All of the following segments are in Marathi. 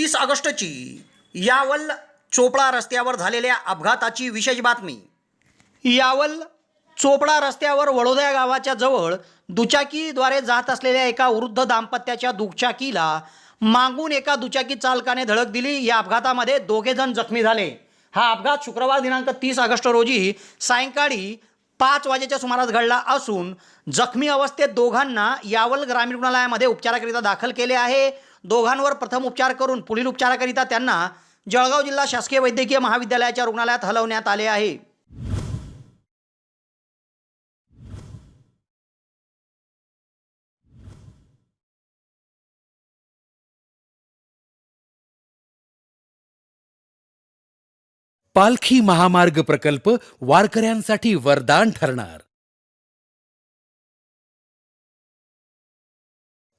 तीस ऑगस्टची यावल चोपडा रस्त्यावर झालेल्या अपघाताची विशेष बातमी. यावल चोपडा रस्त्यावर वडोदया गावाच्या जवळ दुचाकीद्वारे जात असलेल्या एका वृद्ध दाम्पत्याच्या दुचाकीला मागून एका दुचाकी चालकाने धडक दिली. या अपघातामध्ये दोघे जण जखमी झाले. हा अपघात शुक्रवार दिनांक तीस ऑगस्ट रोजी सायंकाळी पाच वाजेच्या सुमारास घडला असून जखमी अवस्थेत दोघांना यावल ग्रामीण रुग्णालयामध्ये उपचाराकरिता दाखल केले आहे. दोघांवर प्रथम उपचार करून पुढील उपचाराकरिता त्यांना जळगाव जिल्हा शासकीय वैद्यकीय महाविद्यालयाच्या रुग्णालयात हलवण्यात आले आहे. पालखी महामार्ग प्रकल्प वारकऱ्यांसाठी वरदान ठरणार.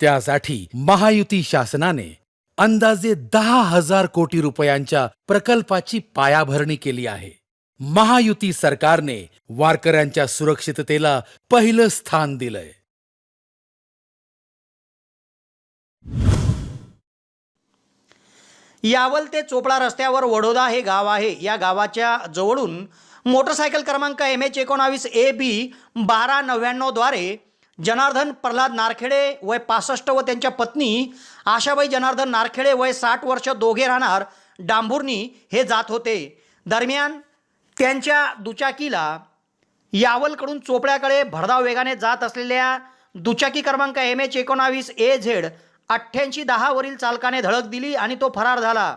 त्यासाठी महायुती शासनाने अंदाजे दहा हजार कोटी रुपयांच्या प्रकल्पाची पायाभरणी केली आहे. महायुती सरकारने वारकऱ्यांच्या सुरक्षिततेला पहिलं स्थान दिलंय. यावल ते चोपडा रस्त्यावर वडोदा हे गाव आहे. या गावाच्या जवळून मोटरसायकल क्रमांक एम एच एकोणावीस ए बी बारा नव्याण्णवद्वारे जनार्दन प्रल्हाद नारखेडे वय पासष्ट व त्यांच्या पत्नी आशाबाई जनार्दन नारखेडे वय साठ वर्ष दोघे राहणार डांभुर्णी हे जात होते. दरम्यान त्यांच्या दुचाकीला यावलकडून चोपड्याकडे भरधाव वेगाने जात असलेल्या दुचाकी क्रमांक एम एच एकोणावीस ए झेड अठ्ठ्याऐंशी दहावरील चालकाने धडक दिली आणि तो फरार झाला.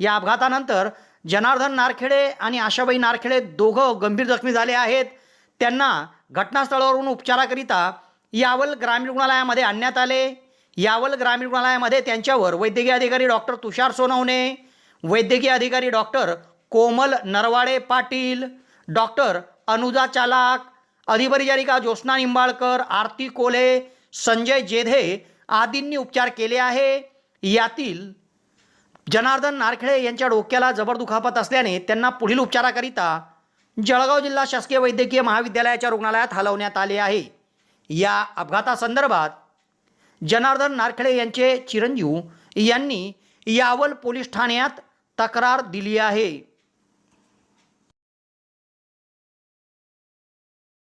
या अपघातानंतर जनार्दन नारखेडे आणि आशाबाई नारखेडे दोघं गंभीर जखमी झाले आहेत. त्यांना घटनास्थळावरून उपचाराकरिता यावल ग्रामीण रुग्णालयामध्ये आणण्यात आले. यावल ग्रामीण रुग्णालयामध्ये त्यांच्यावर वैद्यकीय अधिकारी डॉक्टर तुषार सोनवणे वैद्यकीय अधिकारी डॉक्टर कोमल नरवाडे पाटील डॉक्टर अनुजा चालाक अधिपरिचारिका ज्योत्स्ना निंबाळकर आरती कोल्हे संजय जेधे आदींनी उपचार केले आहे. यातील जनार्दन नारखेडे यांच्या डोक्याला जबर दुखापत असल्याने त्यांना पुढील उपचाराकरिता जळगाव जिल्हा शासकीय वैद्यकीय महाविद्यालयाच्या रुग्णालयात हलवण्यात आले आहे. या अपघातासंदर्भात जनार्दन नारखेडे यांचे चिरंजीव यांनी यावल पोलीस ठाण्यात तक्रार दिली आहे.